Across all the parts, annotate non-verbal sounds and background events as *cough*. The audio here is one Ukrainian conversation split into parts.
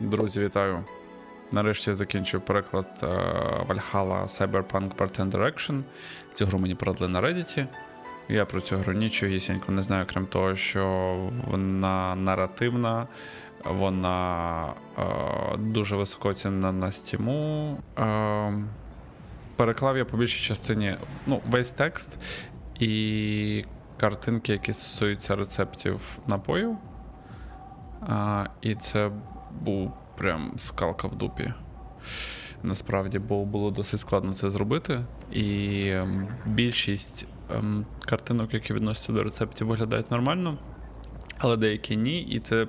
Друзі, вітаю. Нарешті я закінчив переклад е, Valhalla Cyberpunk Bartender Action. Цю гру мені продали на Reddit. Я про цю гру нічогісінько не знаю, крім того, що вона наративна, вона е, дуже високо оцінена на Steam. Е, переклав я по більшій частині ну, весь текст і картинки, які стосуються рецептів напоїв. А, і це був прям скалка в дупі. Насправді, бо було досить складно це зробити. І ем, більшість ем, картинок, які відносяться до рецептів, виглядають нормально, але деякі ні. І це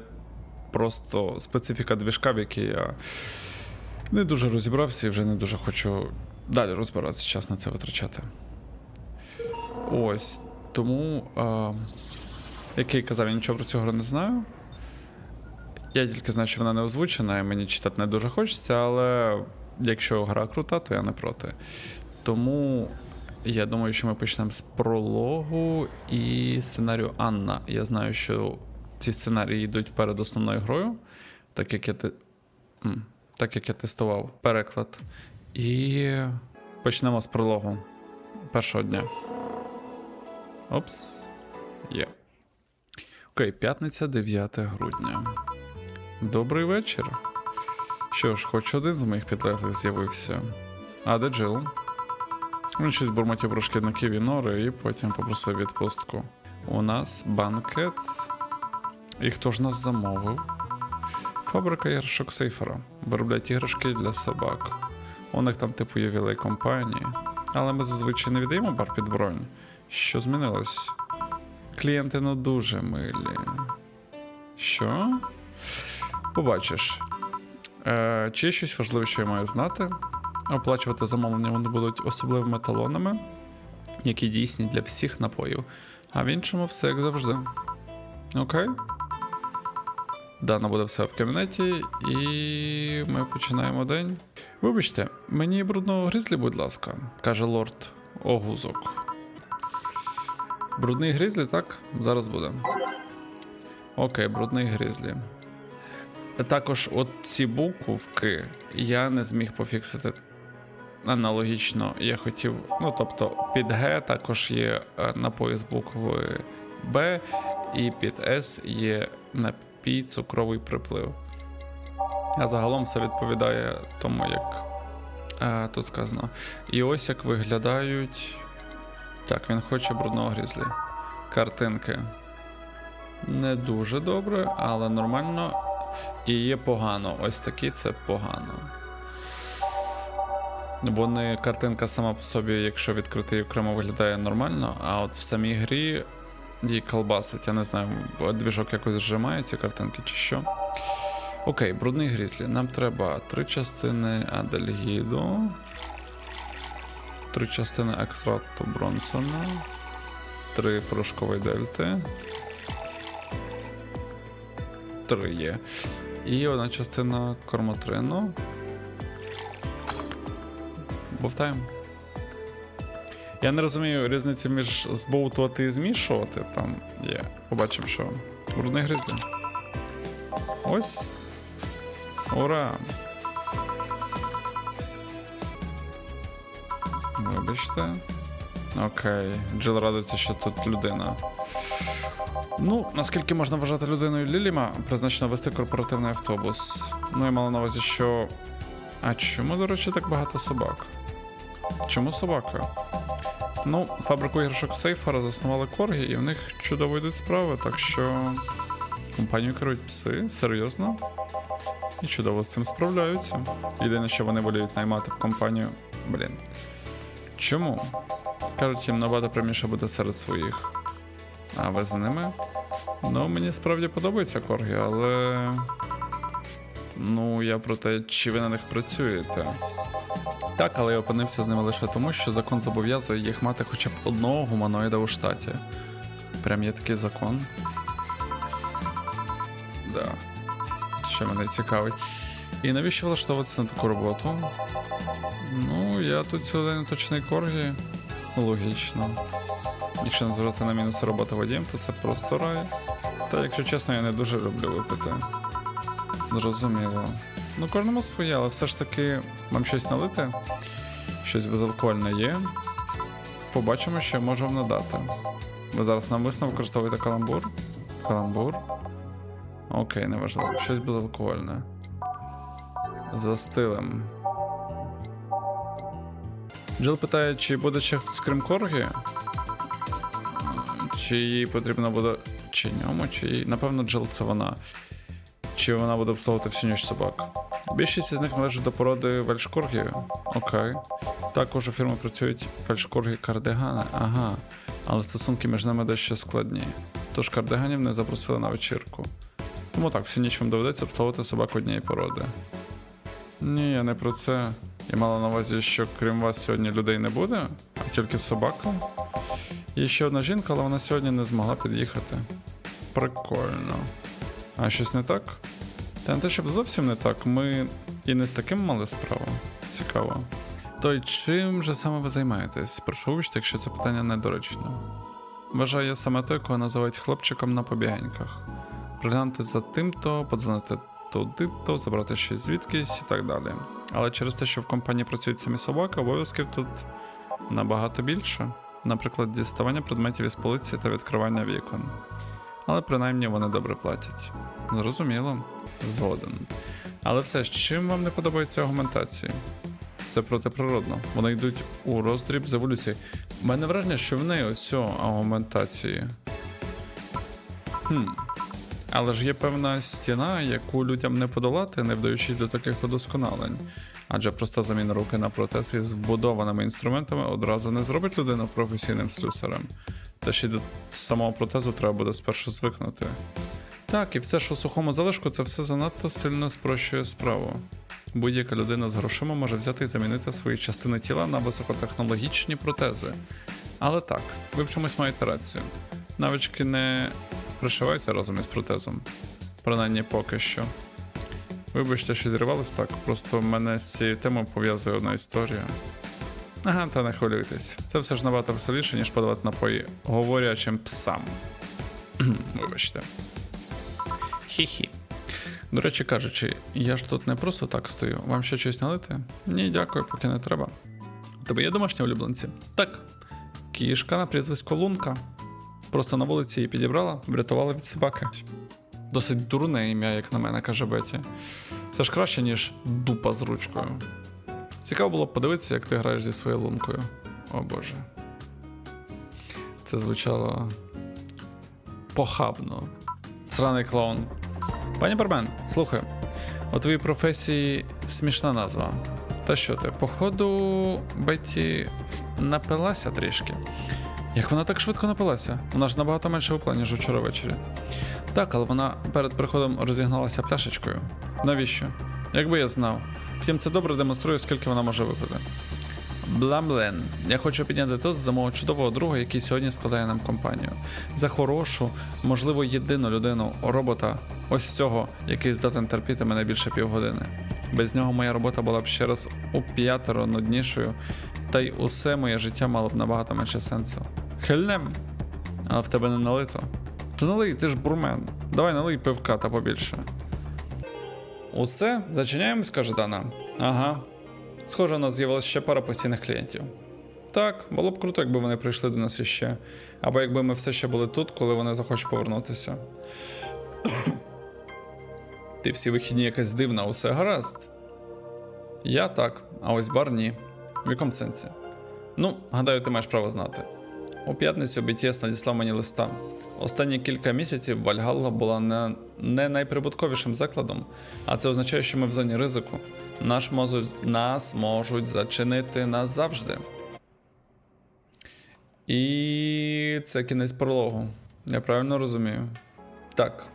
просто специфіка двіжка, в якій я не дуже розібрався і вже не дуже хочу далі розбиратися, час на це витрачати. Ось. Тому, е, як я й казав, я нічого про гру не знаю. Я тільки знаю, що вона не озвучена, і мені читати не дуже хочеться, але якщо гра крута, то я не проти. Тому я думаю, що ми почнемо з прологу і сценарію Анна. Я знаю, що ці сценарії йдуть перед основною грою, так як я, те... так як я тестував переклад. І почнемо з прологу першого дня. Опс. Є. Окей, п'ятниця, 9 грудня. Добрий вечір. Що ж, хоч один з моїх підлеглих з'явився. А де Джил? Він щось бурмотів про шкідників і нори і потім попросив відпустку. У нас банкет. І хто ж нас замовив? Фабрика іграшок Сейфера. Виробляють іграшки для собак. У них там типу ювілей компанії. Але ми зазвичай не віддаємо бар під бронь. Що змінилось? Клієнти ну дуже милі. Що? Побачиш. Е, чи є щось важливе, що я маю знати? Оплачувати замовлення вони будуть особливими талонами, які дійсні для всіх напоїв. А в іншому все як завжди. Окей. Дана буде все в кабінеті, і ми починаємо день. Вибачте, мені брудного гризлі, будь ласка, каже лорд Огузок. Брудний гризлі, так? Зараз буде. Окей, брудний гризлі. Також от ці буквки я не зміг пофіксити аналогічно. Я хотів, ну тобто, під Г також є е, напої з букви Б, і під С є напій цукровий приплив. А загалом все відповідає тому, як е, тут сказано. І ось як виглядають. Так, він хоче брудного грізлі. Картинки. Не дуже добре, але нормально. І є погано. Ось такі це погано. Вони, картинка сама по собі, якщо відкрити її окремо, виглядає нормально, а от в самій грі її колбасить. Я не знаю, двіжок якось зжимає ці картинки чи що. Окей, брудний грізлі. Нам треба три частини Адельгіду, три частини екстракту Бронсона, три порошкової дельти. Три є. І одна частина кормотрину. Бовтаємо. Я не розумію різниці між збовтувати і змішувати. Там є. Побачимо, що. Брудний гризлі. Ось. Ура! Вибачте. Окей. Джил радується, що тут людина. Ну, наскільки можна вважати людиною Ліліма, призначено вести корпоративний автобус. Ну і мала на увазі, що. А чому, до речі, так багато собак? Чому собака? Ну, фабрику іграшок Сейфера заснували корги, і в них чудово йдуть справи, так що компанію керують пси, серйозно. І чудово з цим справляються. Єдине, що вони воліють наймати в компанію. Блін. Чому? Кажуть, їм набагато пряміше буде серед своїх. А ви за ними? Ну, мені справді подобаються корги, але. Ну, я про те, чи ви на них працюєте. Так, але я опинився з ними лише тому, що закон зобов'язує їх мати хоча б одного гуманоїда у штаті. Прям є такий закон. Да. Що мене цікавить. І навіщо влаштовуватися на таку роботу? Ну, я тут сюди не точний коргі. Логічно. Якщо не зважати на мінуси роботи водієм, то це просто рай. Та якщо чесно, я не дуже люблю випити. Зрозуміло. Ну, кожному своє, але все ж таки вам щось налити? Щось безалкогольне є. Побачимо, що я можу вам надати. Ви зараз навмисно використовуєте каламбур? Каламбур. Окей, неважливо. Щось безалкогольне. За стилем. Джил питає, чи буде ще хтось крім Коргі? Чи їй потрібно буде. Чи ньому, чи їй. Напевно, Джил це вона. Чи вона буде обслуговувати всю ніч собак? Більшість із них належить до породи вельшкоргі. Окей. Також у фірми працюють фельдшкорги кардигани. Ага. Але стосунки між ними дещо складні. Тож кардиганів не запросили на вечірку. Тому так, всю ніч вам доведеться обслуговувати собак однієї породи. Ні, я не про це. Я мала на увазі, що крім вас сьогодні людей не буде, а тільки собака. Є ще одна жінка, але вона сьогодні не змогла під'їхати. Прикольно. А щось не так? Та не те, щоб зовсім не так. Ми і не з таким мали справу. Цікаво. То й чим же саме ви займаєтесь? Прошу вибачте, якщо це питання недоречне. Вважаю я саме той, кого називають хлопчиком на побігеньках. Приглянути за тим-то, подзвонити туди-то, забрати щось звідкись і так далі. Але через те, що в компанії працюють самі собаки, обов'язків тут набагато більше. Наприклад, діставання предметів із полиці та відкривання вікон. Але принаймні вони добре платять. Зрозуміло, згоден. Але все ж, чим вам не подобаються аргументації? Це протиприродно. Вони йдуть у роздріб з еволюції. У мене враження, що в неї ось цього аргументації. Хм. Але ж є певна стіна, яку людям не подолати, не вдаючись до таких удосконалень. Адже проста заміна руки на протез із вбудованими інструментами одразу не зробить людину професійним слюсарем. Та ще до самого протезу треба буде спершу звикнути. Так, і все, що у сухому залишку, це все занадто сильно спрощує справу. Будь-яка людина з грошима може взяти і замінити свої частини тіла на високотехнологічні протези. Але так, ви в чомусь маєте рацію. Навички не пришиваються разом із протезом. Принаймні поки що. Вибачте, що зірвалось так, просто мене з цією темою пов'язує одна історія. Ага, та не хвилюйтесь. Це все ж набагато веселіше, ніж подавати напої говорячим псам. *clears throat* Вибачте. Хі-хі. До речі кажучи, я ж тут не просто так стою. Вам ще щось налити? Ні, дякую, поки не треба. У тебе є домашні улюбленці? Так. Кішка на прізвисько Лунка. Просто на вулиці її підібрала, врятувала від собаки. Досить дурне ім'я, як на мене, каже Беті. Це ж краще, ніж дупа з ручкою. Цікаво було б подивитися, як ти граєш зі своєю лункою. О боже. Це звучало похабно. Сраний клоун. Пані Бармен, слухай, у твоїй професії смішна назва. Та що ти, походу, Бетті напилася трішки. Як вона так швидко напилася? Вона ж набагато менше випила, ніж вчора ввечері. Так, але вона перед приходом розігналася пляшечкою. Навіщо? Якби я знав. Втім, це добре демонструє, скільки вона може випити. Бламблен. Я хочу підняти тост за мого чудового друга, який сьогодні складає нам компанію. За хорошу, можливо, єдину людину, робота, ось цього, який здатен терпіти мене більше півгодини. Без нього моя робота була б ще раз у п'ятеро нуднішою, та й усе моє життя мало б набагато менше сенсу. Хельнем! А в тебе не налито. То налий, ти ж бурмен. Давай налий пивка та побільше. Усе, зачиняємось, каже Дана. Ага. Схоже, у нас з'явилася ще пара постійних клієнтів. Так, було б круто, якби вони прийшли до нас іще. Або якби ми все ще були тут, коли вони захочуть повернутися. *coughs* Ти всі вихідні якась дивна, усе гаразд. Я так, а ось бар ні. В якому сенсі? Ну, гадаю, ти маєш право знати. У п'ятницю BTS надіслав мені листа. Останні кілька місяців Вальгалла була не, не найприбутковішим закладом, а це означає, що ми в зоні ризику. Наш можуть, нас можуть зачинити назавжди. І це кінець прологу. Я правильно розумію? Так.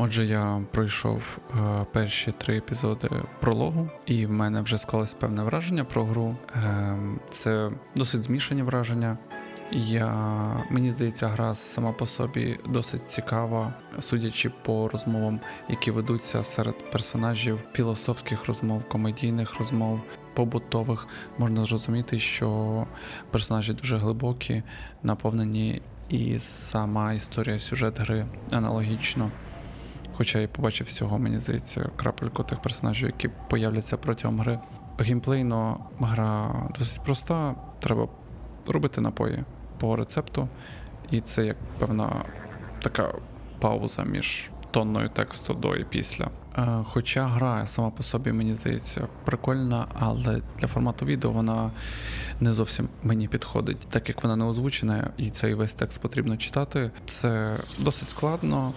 Отже, я пройшов е, перші три епізоди прологу, і в мене вже склалось певне враження про гру. Е, це досить змішані враження. Я, мені здається, гра сама по собі досить цікава, судячи по розмовам, які ведуться серед персонажів, філософських розмов, комедійних розмов, побутових, можна зрозуміти, що персонажі дуже глибокі, наповнені, і сама історія сюжет гри аналогічно. Хоча я побачив всього, мені здається, крапельку тих персонажів, які появляться протягом гри. Геймплейно гра досить проста. Треба робити напої по рецепту, і це як певна така пауза між тонною тексту до і після. Е, Хоча гра сама по собі, мені здається, прикольна, але для формату відео вона не зовсім мені підходить, так як вона не озвучена, і цей весь текст потрібно читати. Це досить складно,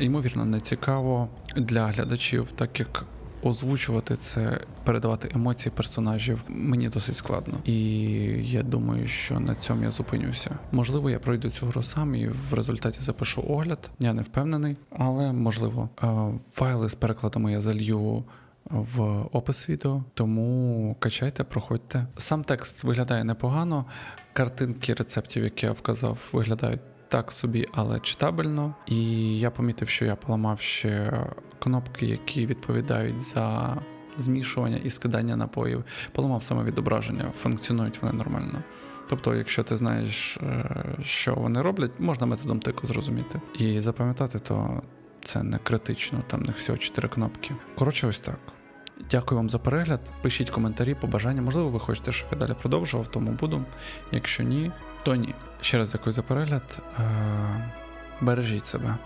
ймовірно, не цікаво для глядачів, так як озвучувати це, передавати емоції персонажів мені досить складно. І я думаю, що на цьому я зупинюся. Можливо, я пройду цю гру сам і в результаті запишу огляд. Я не впевнений, але можливо. Е, Файли з перекладами я залью. В опис відео, тому качайте, проходьте. Сам текст виглядає непогано. Картинки рецептів, які я вказав, виглядають так собі, але читабельно. І я помітив, що я поламав ще кнопки, які відповідають за змішування і скидання напоїв. Поламав саме відображення, функціонують вони нормально. Тобто, якщо ти знаєш, е, що вони роблять, можна методом тику зрозуміти. І запам'ятати, то це не критично, там них всього 4 кнопки. Коротше, ось так. Дякую вам за перегляд. Пишіть коментарі, побажання. Можливо, ви хочете, щоб я далі продовжував, тому буду. Якщо ні, то ні. Ще раз дякую за перегляд. Е, Бережіть себе.